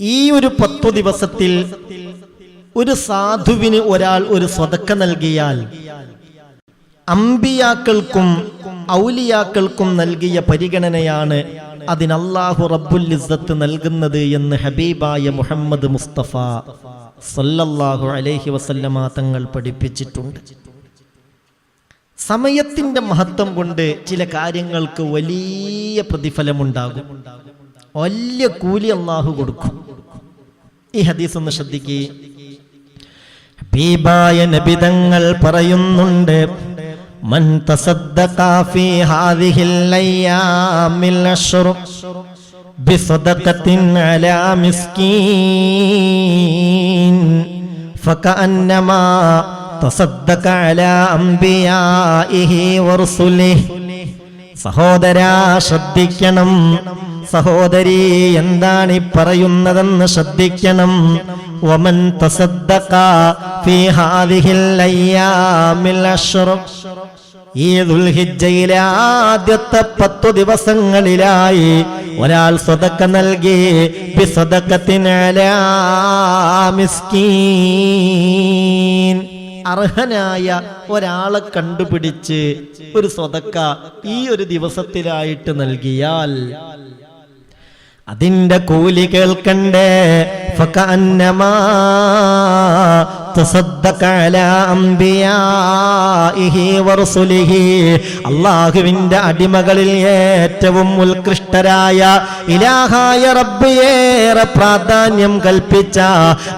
ഈ ഒരു പത്തു ദിവസത്തിൽ ഒരു സാധുവിന് ഒരാൾ ഒരു സ്വതക്ക നൽകിയാൽ അമ്പിയാക്കൾക്കും ഔലിയാക്കൾക്കും നൽകിയ പരിഗണനയാണ് അതിനല്ലാഹു റബ്ബുൽ ഇസ്സത്ത് നൽകുന്നത് എന്ന് ഹബീബായ മുഹമ്മദ് മുസ്തഫ സല്ലല്ലാഹു അലൈഹി വസല്ലമ തങ്ങൾ പഠിപ്പിച്ചിട്ടുണ്ട്. സമയത്തിന്റെ മഹത്വം കൊണ്ട് ചില കാര്യങ്ങൾക്ക് വലിയ പ്രതിഫലമുണ്ടാകും. വലിയ കൂലി അള്ളാഹു കൊടുക്കും. ഈ ഹദീസ് ഒന്ന് ശ്രദ്ധിക്കുക ഹബീബായ നബിതങ്ങൾ പറയുന്നുണ്ട് മൻ തസദ്ദഖ ഫീ ഹാദിഹിൽ അയ്യാമിൽ അശ്റു ബിസദഖത്തിൻ അലാ മിസ്കീൻ ഫകഅന്നമാ തസദ്ദഖ അലാ അംബിയാഇഹി വറുസുലിഹി. സഹോദരാ ശ്രദ്ധിക്കണം. സഹോദരി എന്താണ് പറയുന്നതെന്ന് ശ്രദ്ധിക്കണം. ഒമൻ ഈ ആദ്യത്തെ പത്തു ദിവസങ്ങളിലായി ഒരാൾ സ്വതക്ക നൽകി മിസ്കീൻ. അർഹനായ ഒരാളെ കണ്ടുപിടിച്ച് ഒരു സ്വതക്ക ഈ ഒരു ദിവസത്തിലായിട്ട് നൽകിയാൽ അതിന്റെ കൂലി കേൾക്കണ്ടേ? അല്ലാഹുവിന്റെ അടിമകളിൽ ഏറ്റവും ഉത്കൃഷ്ടരായ ഇലാഹായ റബ്ബിയേറെ പ്രാധാന്യം കൽപ്പിച്ച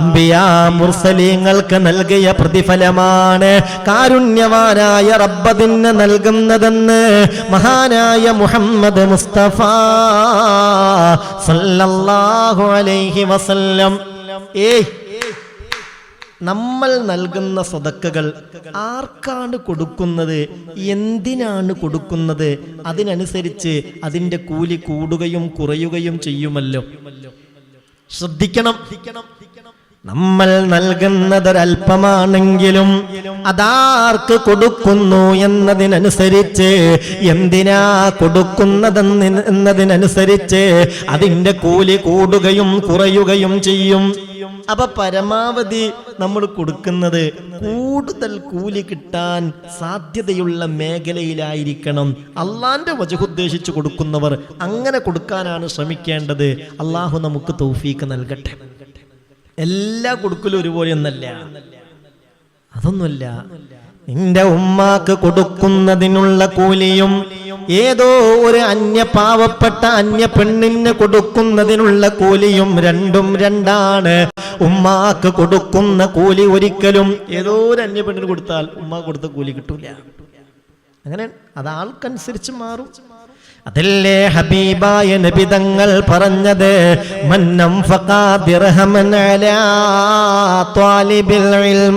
അംബിയാ മുർസലീങ്ങൾക്ക് നൽകിയ പ്രതിഫലമാണ്. കാരുണ്യവാനായ റബ്ബതിന് നൽകുന്നതെന്ന് മഹാനായ മുഹമ്മദ് മുസ്തഫ സല്ലല്ലാഹു അലൈഹി വസല്ലം. ഏയ് നമ്മൾ നൽകുന്ന സ്വതക്കകൾ ആർക്കാണ് കൊടുക്കുന്നത്? എന്തിനാണ് കൊടുക്കുന്നത്? അതിനനുസരിച്ച് അതിന്റെ കൂലി കൂടുകയും കുറയുകയും ചെയ്യുമല്ലോ. ശ്രദ്ധിക്കണം. നമ്മൾ നൽകുന്നതൊരൽപ്പമാണെങ്കിലും അതാർക്ക് കൊടുക്കുന്നു എന്നതിനനുസരിച്ച് എന്തിനാ കൊടുക്കുന്നതെന്ന് എന്നതിനനുസരിച്ച് അതിന്റെ കൂലി കൂടുകയും കുറയുകയും ചെയ്യും. അപ്പൊ പരമാവധി നമ്മൾ കൊടുക്കുന്നത് കൂടുതൽ കൂലി കിട്ടാൻ സാധ്യതയുള്ള മേഖലയിലായിരിക്കണം. അള്ളാന്റെ വജഹുദ്ദേശിച്ച് കൊടുക്കുന്നവർ അങ്ങനെ കൊടുക്കാനാണ് ശ്രമിക്കേണ്ടത്. അള്ളാഹു നമുക്ക് തൗഫീക്ക് നൽകട്ടെ. എല്ലാ കൊടുക്കലും ഒരുപോലെ ഒന്നല്ല. അതൊന്നുമല്ല. നിന്റെ ഉമ്മാക്ക് കൊടുക്കുന്നതിനുള്ള കൂലിയും ഏതോ ഒരു അന്യ പാവപ്പെട്ട അന്യ പെണ്ണിന് കൊടുക്കുന്നതിനുള്ള കൂലിയും രണ്ടും രണ്ടാണ്. ഉമ്മാക്ക് കൊടുക്കുന്ന കൂലി ഒരിക്കലും ഏതോ ഒരു അന്യ പെണ്ണിന് കൊടുത്താൽ ഉമ്മ കൊടുത്ത കൂലി കിട്ടൂല. അങ്ങനെ അത് ആൾക്കനുസരിച്ച് മാറും. അതല്ലേ ഹബീബായ നബിതങ്ങൾ പറഞ്ഞത്? മന്നം ഫഖാ ദിർഹമൻ ത്വാലിബിൽ ഇൽം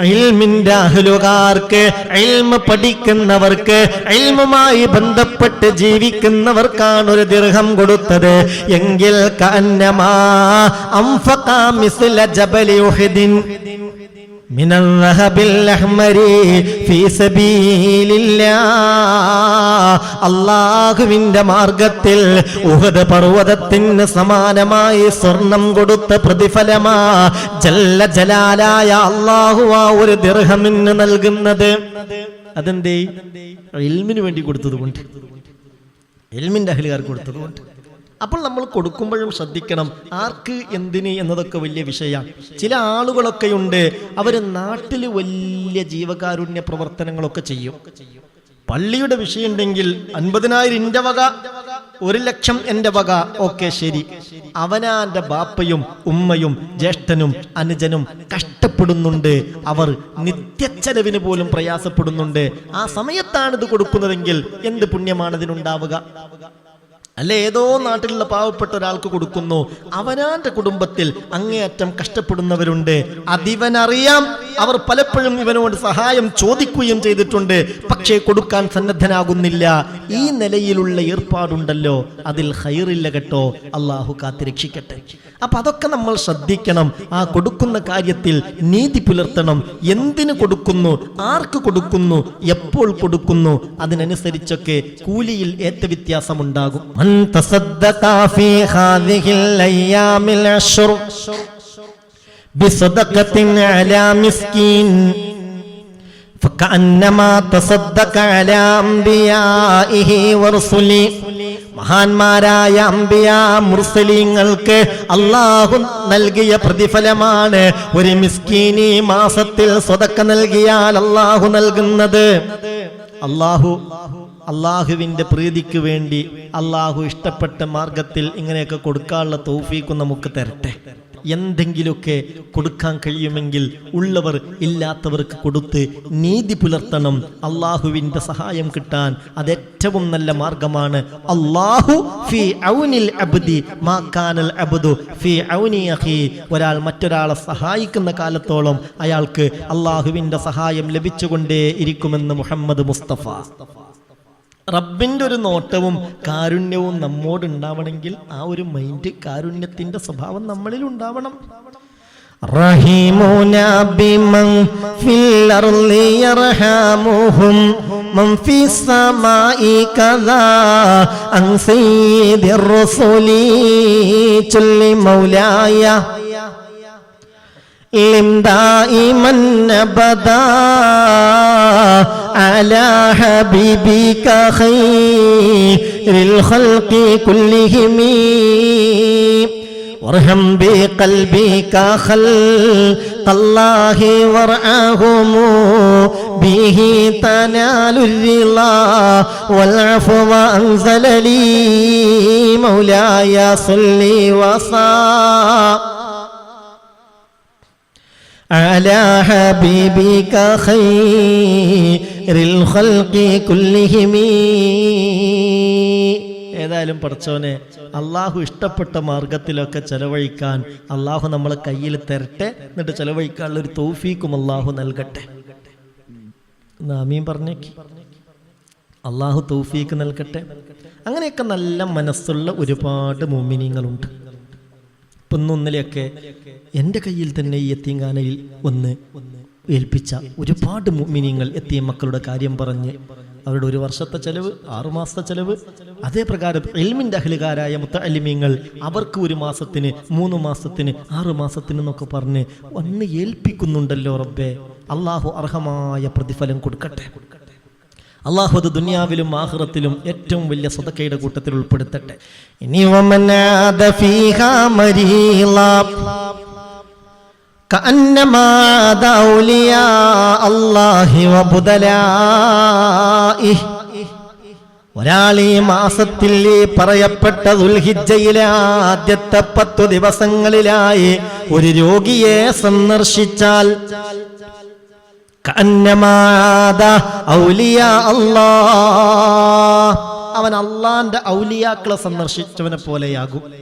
ഇൽമിന്റെ അഹലുകാർക്ക് ഇൽമ പഠിക്കുന്നവർക്ക് ഇൽമുമായി ബന്ധപ്പെട്ട് ജീവിക്കുന്നവർക്കാണ് ഒരു ദീർഘം കൊടുത്തത്. എങ്കിൽ കന്നമാ അംഫഖാ മിസ്ല ജബലി ഉഹദിൻ من الذهب الأحمر في سبيل الله അള്ളാഹുവിന്റെ മാർഗത്തിൽ ഉഹദ് പർവ്വതത്തിന് സമാനമായി സ്വർണം കൊടുത്ത പ്രതിഫലമാ ജല്ല ജലാലായ അള്ളാഹു ആ ഒരു ദിർഹമിന് നൽകുന്നത് അതെന്തേ ഇൽമിന് വേണ്ടി കൊടുത്തത് കൊണ്ട് എൽമിന്റെ അഹലുകാർ കൊടുത്തത് കൊണ്ട് അപ്പോൾ നമ്മൾ കൊടുക്കുമ്പോഴും ശ്രദ്ധിക്കണം ആർക്ക് എന്തിന് എന്നതൊക്കെ വലിയ വിഷയമാണ്. ചില ആളുകളൊക്കെയുണ്ട് അവർ നാട്ടിൽ വലിയ ജീവകാരുണ്യ പ്രവർത്തനങ്ങളൊക്കെ ചെയ്യും. പള്ളിയുടെ വിഷയമുണ്ടെങ്കിൽ അൻപതിനായിരം എന്റെ വക ഒരു ലക്ഷം എന്റെ വക ഓക്കെ ശരി. അവനാന്റെ ബാപ്പയും ഉമ്മയും ജ്യേഷ്ഠനും അനുജനും കഷ്ടപ്പെടുന്നുണ്ട്. അവർ നിത്യച്ചെലവിന് പോലും പ്രയാസപ്പെടുന്നുണ്ട്. ആ സമയത്താണ് ഇത് കൊടുക്കുന്നതെങ്കിൽ എന്ത് പുണ്യമാണ് ഇതിനുണ്ടാവുക? അല്ല ഏതോ നാട്ടിലുള്ള പാവപ്പെട്ട ഒരാൾക്ക് കൊടുക്കുന്നു. അവനാന്റെ കുടുംബത്തിൽ അങ്ങേയറ്റം കഷ്ടപ്പെടുന്നവരുണ്ട്. അതിവനറിയാം. അവർ പലപ്പോഴും ഇവനോട് സഹായം ചോദിക്കുകയും ചെയ്തിട്ടുണ്ട്. പക്ഷേ കൊടുക്കാൻ സന്നദ്ധനാകുന്നില്ല. ഈ നിലയിലുള്ള ഏർപ്പാടുണ്ടല്ലോ. അതിൽ ഹൈറില്ല കേട്ടോ. അള്ളാഹു കാത്തിരക്ഷിക്കട്ടെ അപ്പൊ അതൊക്കെ നമ്മൾ ശ്രദ്ധിക്കണം. ആ കൊടുക്കുന്ന കാര്യത്തിൽ നീതി പുലർത്തണം. എന്തിനു കൊടുക്കുന്നു? ആർക്ക് കൊടുക്കുന്നു? എപ്പോൾ കൊടുക്കുന്നു? അതിനനുസരിച്ചൊക്കെ കൂലിയിൽ ഏറ്റ വ്യത്യാസമുണ്ടാകും بصدقة على مسكين فكأنما تصدق على أنبيائه ورسله മഹാന്മാരായ അംബിയ മുർസലീങ്ങൾക്ക് അള്ളാഹു നൽകിയ പ്രതിഫലമാണ് ഒരു മിസ്കീനി മാസത്തിൽ സ്വതക്ക നൽകിയാൽ അള്ളാഹു നൽകുന്നത് അള്ളാഹു അള്ളാഹുവിൻ്റെ പ്രീതിക്ക് വേണ്ടി അള്ളാഹു ഇഷ്ടപ്പെട്ട മാർഗത്തിൽ ഇങ്ങനെയൊക്കെ കൊടുക്കാനുള്ള തൗഫീക്കും നമുക്ക് തരട്ടെ എന്തെങ്കിലുമൊക്കെ കൊടുക്കാൻ കഴിയുമെങ്കിൽ ഉള്ളവർ ഇല്ലാത്തവർക്ക് കൊടുത്ത് നീതി പുലർത്തണം. അള്ളാഹുവിന്റെ സഹായം കിട്ടാൻ അത് ഏറ്റവും നല്ല മാർഗമാണ്. അള്ളാഹു ഔനിൽ അബ്ദി മാ കാനൽ അബ്ദു ഒരാൾ മറ്റൊരാളെ സഹായിക്കുന്ന കാലത്തോളം അയാൾക്ക് അള്ളാഹുവിന്റെ സഹായം ലഭിച്ചുകൊണ്ടേ ഇരിക്കുമെന്ന് മുഹമ്മദ് മുസ്തഫ. റബ്ബിൻ്റെ ഒരു നോട്ടവും കാരുണ്യവും നമ്മോട് ഉണ്ടാവണമെങ്കിൽ ആ ഒരു മൈൻഡ് കാരുണ്യത്തിന്റെ സ്വഭാവം നമ്മളിൽ ഉണ്ടാവണം رحيمنا بمن في الأرض يرحمهم من في السماء كذا عن سيد الرسل جل مولاي لم دائما أبدا على حبيبك خير الخلق كلهم. وارحم بقلبك خلق الله وارعاهم به تنال الرضا والعفو أنزل لي مولاي صل وصل. على حبيبك خير الخلق كلهم ഏതായാലും പഠിച്ചവനെ അള്ളാഹു ഇഷ്ടപ്പെട്ട മാർഗത്തിലൊക്കെ ചെലവഴിക്കാൻ അള്ളാഹു നമ്മളെ കയ്യിൽ തരട്ടെ എന്നിട്ട് ചെലവഴിക്കാനുള്ള ഒരു തൗഫീക്കും അള്ളാഹു നൽകട്ടെ നാമീൻ പറഞ്ഞേക്ക് അള്ളാഹു തൗഫീക്ക് നൽകട്ടെ അങ്ങനെയൊക്കെ നല്ല മനസ്സുള്ള ഒരുപാട് മോമിനിങ്ങളുണ്ട് ഇപ്പം എന്റെ കയ്യിൽ തന്നെ ഈ എത്തിങ്കാനയിൽ ഒന്ന് ഏൽപ്പിച്ച ഒരുപാട് മിനിങ്ങൾ എത്തിയ മക്കളുടെ കാര്യം പറഞ്ഞ് അവരുടെ ഒരു വർഷത്തെ ചെലവ് ആറുമാസത്തെ ചെലവ് അതേ പ്രകാരം എൽമിന്റെ അഹ്ലുകാരായ മുത്തലിമീങ്ങൾ അവർക്ക് ഒരു മാസത്തിന് മൂന്ന് മാസത്തിന് ആറു മാസത്തിന് എന്നൊക്കെ പറഞ്ഞ് ഒന്ന് ഏൽപ്പിക്കുന്നുണ്ടല്ലോ റബ്ബെ. അള്ളാഹു അർഹമായ പ്രതിഫലം കൊടുക്കട്ടെ. അള്ളാഹു അത് ദുനിയാവിലും ആഹ്റത്തിലും ഏറ്റവും വലിയ സ്വതക്കയുടെ കൂട്ടത്തിൽ ഉൾപ്പെടുത്തട്ടെ إني ومن عاد فيها مريضا كأنما عاد أولياء الله وبدلائه ഒരാൾ ഈ മാസത്തിൽ ഈ പറയപ്പെട്ട ദുൽഹിജ്ജയിലെ ആദ്യത്തെ പത്തു ദിവസങ്ങളിലായി ഒരു രോഗിയെ സന്ദർശിച്ചാൽ കന്നമാദ ഔലിയ അല്ലാ അവൻ അള്ളാന്റെ ഔലിയാക്കളെ സന്ദർശിച്ചവനെ പോലെയാകും.